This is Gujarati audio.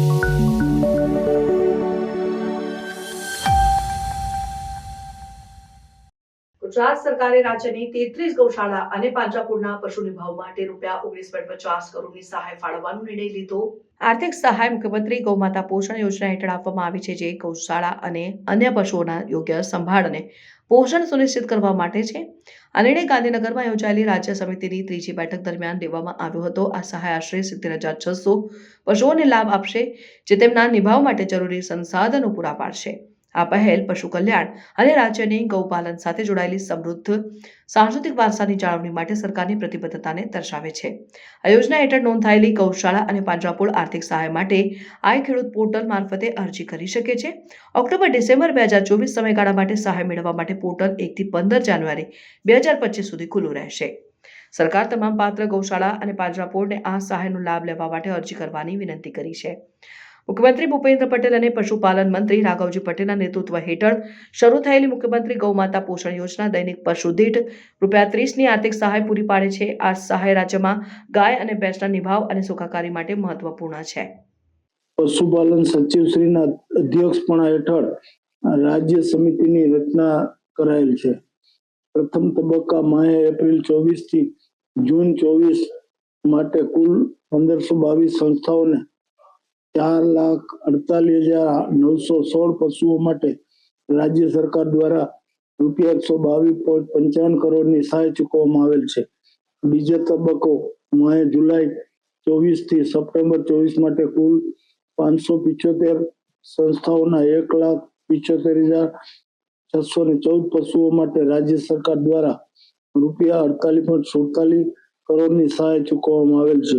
Thank you. ગુજરાત સરકારે રાજ્યની તેત્રીસ ગૌશાળા અને પાંજરાપુરના પશુ નિભાવ માટે રૂપિયા ઓગણીસ પોઈન્ટ પચાસ કરોડની સહાય ફાળવવાનો નિર્ણય લીધો. આર્થિક સહાય મુખ્યમંત્રી ગૌમાતા પોષણ યોજના હેઠળ આપવામાં આવી છે, જે ગૌશાળા અને અન્ય પશુઓના યોગ્ય સંભાળ અને પોષણ સુનિશ્ચિત કરવા માટે છે. આ નિર્ણય ગાંધીનગરમાં યોજાયેલી રાજ્ય સમિતિની ત્રીજી બેઠક દરમિયાન લેવામાં આવ્યો હતો. આ સહાય આશરે સિત્તેર હજાર છસો પશુઓને લાભ આપશે, જે તેમના નિભાવ માટે જરૂરી સંસાધનો પૂરા પાડશે. આ પહેલ પશુ કલ્યાણ અને રાજ્યની ગૌપાલન સાથે જોડાયેલી સમૃદ્ધ સાંસ્કૃતિક વારસાની જાળવણી માટે સરકારની પ્રતિબદ્ધતાને દર્શાવે છે. આ યોજના હેઠળ નોંધાયેલી ગૌશાળા અને પાંજરાપોળ આર્થિક સહાય માટે આઈ ખેડૂત પોર્ટલ મારફતે અરજી કરી શકે છે. ઓક્ટોબર ડિસેમ્બર બે હજાર ચોવીસ સમયગાળા માટે સહાય મેળવવા માટે પોર્ટલ એકથી પંદર જાન્યુઆરી બે હજાર પચીસ સુધી ખુલ્લું રહેશે. સરકાર તમામ પાત્ર ગૌશાળા અને પાંજરાપોળને આ સહાયનો લાભ લેવા માટે અરજી કરવાની વિનંતી કરી છે. મુખ્યમંત્રી ભૂપેન્દ્ર પટેલ અને પશુપાલન મંત્રી રાઘવજી પટેલના નેતૃત્વ હેઠળ શરૂ થયેલી મુખ્યમંત્રી ગૌમાતા પોષણ યોજના દૈનિક પશુ રૂપિયા ત્રીસની આર્થિક સહાય પૂરી પાડે છે. આ સહાય રાજ્યમાં ગાય અને ભેંસના નિભાવ અને સુખાકારી માટે મહત્વપૂર્ણ છે. પશુપાલન સચિવશ્રીના અધ્યક્ષપણા હેઠળ રાજ્ય સમિતિની રચના કરાયેલ છે. પ્રથમ તબક્કા માહે એપ્રિલ ચોવીસથી જૂન ચોવીસ માટે કુલ પંદરસો બાવીસ સંસ્થાઓને ચાર લાખ અડતાલીસ હજાર નવસો સોળ પશુઓ માટે રાજ્ય સરકાર દ્વારા રૂપિયા એકસો બાવીસ પોઈન્ટ પંચાવન કરોડની સહાય ચૂકવવામાં આવેલ છે. બીજો તબક્કો મે જુલાઈ ચોવીસથી સપ્ટેમ્બર ચોવીસ માટે કુલ પાંચસો પિચોતેર સંસ્થાઓના એક લાખ પિચોતેર હજાર છસો ને ચૌદ પશુઓ માટે રાજ્ય સરકાર દ્વારા રૂપિયા અડતાલીસ પોઈન્ટ સુડતાલીસ કરોડની સહાય ચૂકવવામાં આવેલ છે.